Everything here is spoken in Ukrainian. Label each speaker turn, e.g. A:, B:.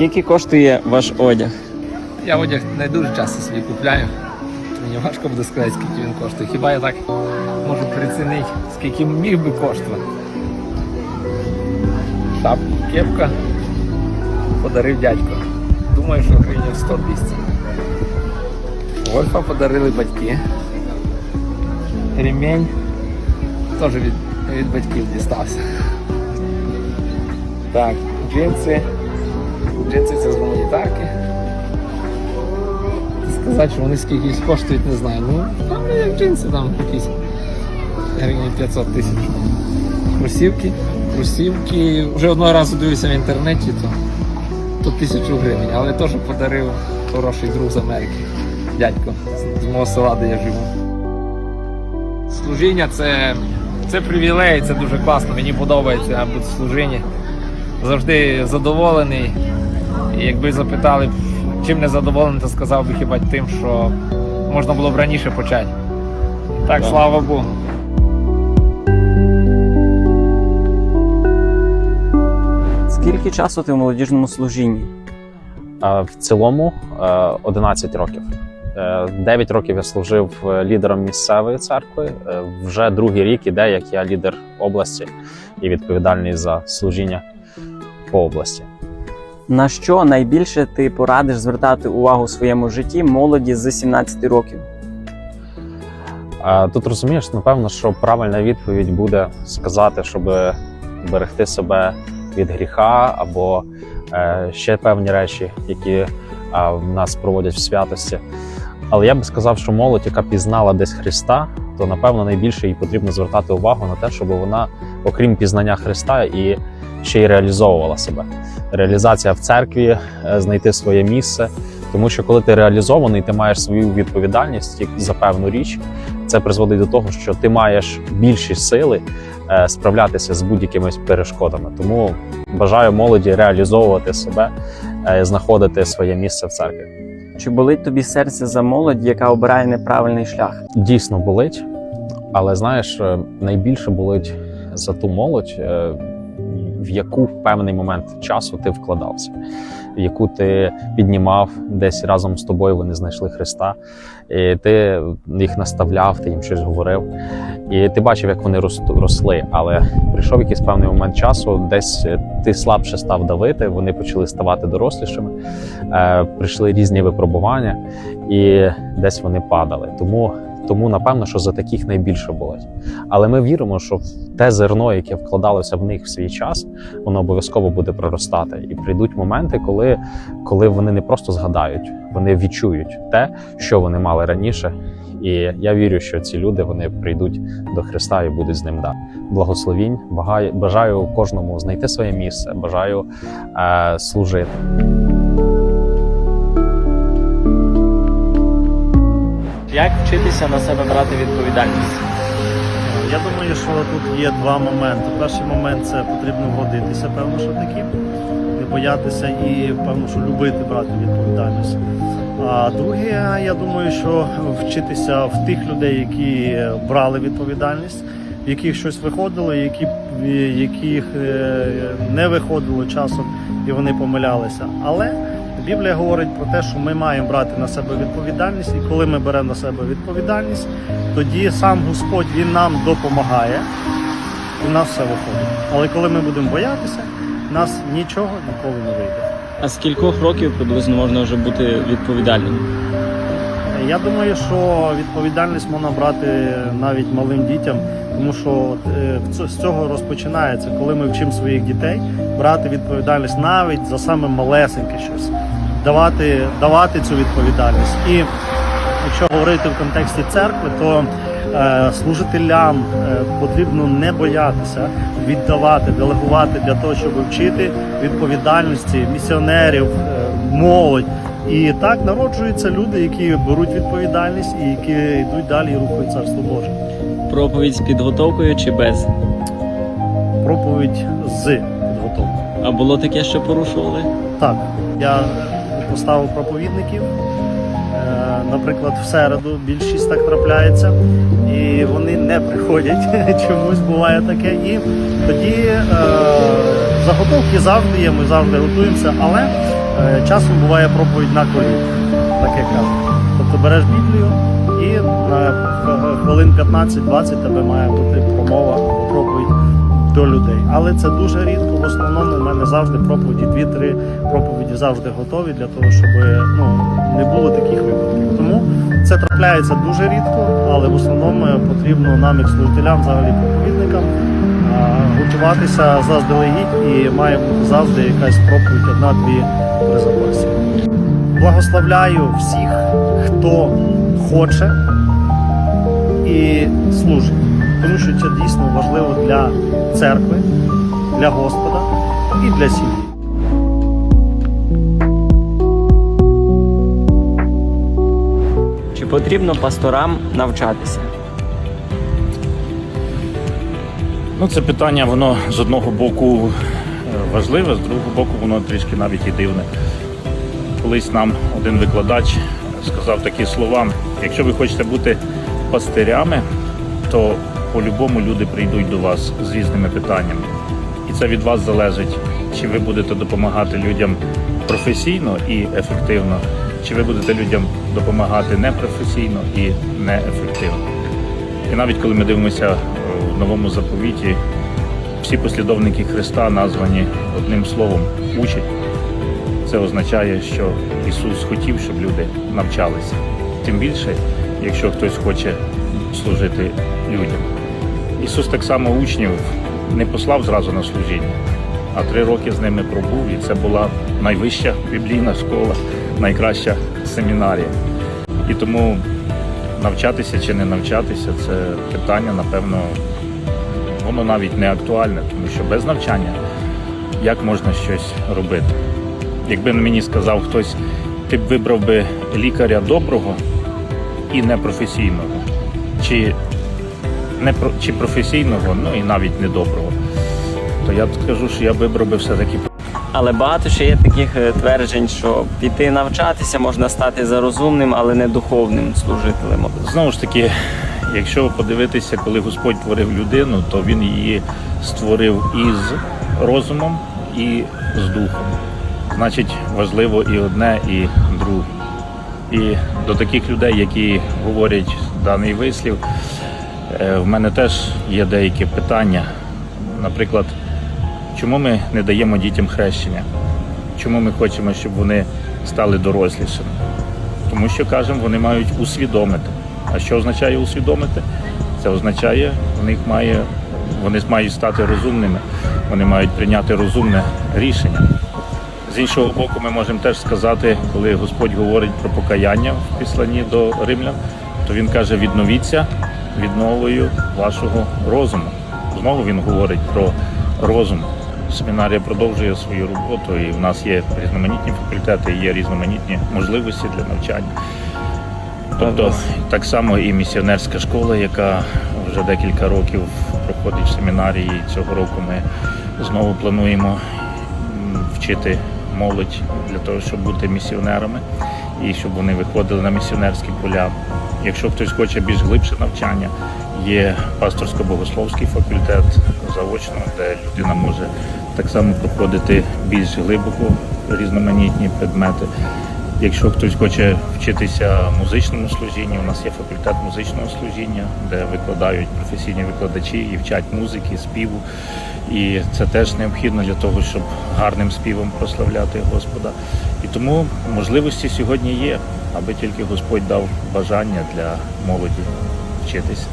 A: Скільки коштує ваш одяг?
B: Я одяг не дуже часто собі купляю. Мені важко буде сказати, скільки він коштує. Хіба я так можу прицінити, скільки міг би коштувати. Шапка, кепка подарив дядько. Думаю, що гривень 100-200. Гольфа подарили батьки. Ремень теж від, від батьків дістався. Так, джинси. Джинси це з гуманітарки. Сказати, що вони скільки коштують, не знаю. Ну, там як джинси, там якісь гривень 500 тисяч. Кросівки. Кросівки. Вже одного разу дивився в інтернеті, то, то тисячу гривень, але теж подарив хороший друг з Америки. Дядько з мого села, де я живу. Служіння це, це привілей, це дуже класно. Мені подобається бути в служінні. Завжди задоволений. І якби запитали, чим не задоволений, то сказав би хіба тим, що можна було б раніше почати. Так,
A: Так.
B: слава Богу.
A: Скільки часу ти в молодіжному служінні?
C: Е, В цілому е, 11 років. Е, 9 років я служив е, лідером місцевої церкви. Е, Вже другий рік іде, як я лідер області і відповідальний за служіння по області.
A: На що найбільше ти порадиш звертати увагу в своєму житті молоді з 17 років?
C: Тут розумієш, напевно, що правильна відповідь буде сказати, щоб берегти себе від гріха або е, ще певні речі, які в нас проводять в святості. Але я би сказав, що молодь, яка пізнала десь Христа, то напевно найбільше їй потрібно звертати увагу на те, щоб вона, окрім пізнання Христа, і ще й реалізовувала себе. Реалізація в церкві, е, знайти своє місце. Тому що коли ти реалізований, ти маєш свою відповідальність за певну річ. Це призводить до того, що ти маєш більші сили е, справлятися з будь-якими перешкодами. Тому бажаю молоді реалізовувати себе, е, знаходити своє місце в церкві.
A: Чи болить тобі серце за молодь, яка обирає неправильний шлях?
C: Дійсно болить, але знаєш, е, найбільше болить за ту молодь, е, в яку в певний момент часу ти вкладався, в яку ти піднімав десь разом з тобою. Вони знайшли Христа, і ти їх наставляв, ти їм щось говорив. І ти бачив, як вони росли. Але прийшов якийсь певний момент часу, десь ти слабше став давити, вони почали ставати дорослішими, е, прийшли різні випробування, і десь вони падали. Тому, тому напевно, що за таких найбільше болить. Але ми віримо, що те зерно, яке вкладалося в них в свій час, воно обов'язково буде проростати. І прийдуть моменти, коли, коли вони не просто згадають, вони відчують те, що вони мали раніше. І я вірю, що ці люди вони прийдуть до Христа і будуть з ним далі. Благословінь, бажаю кожному знайти своє місце, бажаю е, служити.
A: Як вчитися на себе брати відповідальність?
D: Я думаю, що тут є два моменти. Перший момент це потрібно вгодитися, певно, що таким, не боятися і певно, що любити брати відповідальність. А друге, я думаю, що вчитися в тих людей, які брали відповідальність, в яких щось виходило, які, яких е, не виходило часом і вони помилялися. Але Біблія говорить про те, що ми маємо брати на себе відповідальність, і коли ми беремо на себе відповідальність, тоді сам Господь Він нам допомагає, і в нас все виходить. Але коли ми будемо боятися, в нас нічого ніколи не вийде.
A: А з кількох років приблизно можна вже бути відповідальним?
D: Я думаю, що відповідальність можна брати навіть малим дітям, тому що е, з цього розпочинається, коли ми вчимо своїх дітей брати відповідальність навіть за саме малесеньке щось, давати, давати цю відповідальність. І якщо говорити в контексті церкви, то е, служителям е, потрібно не боятися віддавати, делегувати для того, щоб вчити відповідальності місіонерів, е, молодь. І так народжуються люди, які беруть відповідальність і які йдуть далі і рухають царство Боже.
A: Проповідь з підготовкою чи без?
D: Проповідь з підготовкою.
A: А було таке, що порушували?
D: Так, я поставив проповідників. Е, Наприклад, в середу більшість так трапляється, і вони не приходять. Чомусь буває таке. І тоді е, заготовки завжди є, ми завжди готуємося, але Е, Часом буває проповідь на коліні, так як кажуть. Тобто береш Біблію і на хвилин 15-20 тебе має бути промова, проповідь до людей. Але це дуже рідко. В основному в мене завжди проповіді, дві-три проповіді завжди готові для того, щоб ну, не було таких випадків. Тому це трапляється дуже рідко, але в основному потрібно нам, як служителям, взагалі проповідникам, готуватися заздалегідь і має бути завжди якась проповідь, одна-дві при запасі. Благословляю всіх, хто хоче і служить, тому що це дійсно важливо для церкви, для Господа і для сім'ї.
A: Чи потрібно пасторам навчатися?
E: Ну, це питання, воно з одного боку е, важливе, з другого боку, воно трішки навіть і дивне. Колись нам один викладач сказав такі слова: якщо ви хочете бути пастирями, то по-любому люди прийдуть до вас з різними питаннями. І це від вас залежить, чи ви будете допомагати людям професійно і ефективно, чи ви будете людям допомагати непрофесійно і неефективно. І навіть коли ми дивимося е, в новому заповіті, всі послідовники Христа названі одним словом учать. Це означає, що Ісус хотів, щоб люди навчалися. Тим більше, якщо хтось хоче служити людям. Ісус так само учнів не послав зразу на служіння, а три роки з ними пробув, і це була найвища біблійна школа, найкраща семінарія. І тому навчатися чи не навчатися це питання, напевно, воно навіть не актуальне, тому що без навчання як можна щось робити. Якби мені сказав хтось, ти б вибрав би лікаря доброго і непрофесійного, чи, не, про- чи професійного, ну і навіть недоброго, то я б скажу, що я вибрав би все-таки
A: Але багато ще є таких е, тверджень, що піти навчатися можна стати за розумним, але не духовним служителем.
E: Знову ж таки, якщо подивитися, коли Господь творив людину, то він її створив із розумом і з духом. Значить, важливо і одне, і друге. І до таких людей, які говорять даний вислів, в мене теж є деякі питання. Наприклад, чому ми не даємо дітям хрещення? Чому ми хочемо, щоб вони стали дорослішими? Тому що кажемо, вони мають усвідомити. А що означає усвідомити? Це означає, в має, вони мають стати розумними, вони мають прийняти розумне рішення. З іншого боку, ми можемо теж сказати, коли Господь говорить про покаяння в післанні до римлян, то він каже: відновіться відновою вашого розуму. Знову він говорить про розум. Семінарія продовжує свою роботу, і в нас є різноманітні факультети, є різноманітні можливості для навчання. Тобто так само і місіонерська школа, яка вже декілька років проходить в семінарії. Цього року ми знову плануємо вчити молодь для того, щоб бути місіонерами і щоб вони виходили на місіонерські поля. Якщо хтось хоче більш глибше навчання, є пасторсько-богословський факультет заочно, де людина може так само проходити більш глибоко різноманітні предмети. Якщо хтось хоче вчитися музичному служінню, у нас є факультет музичного служіння, де викладають професійні викладачі і вчать музики, співу. І це теж необхідно для того, щоб гарним співом прославляти Господа. І тому можливості сьогодні є, аби тільки Господь дав бажання для молоді вчитися.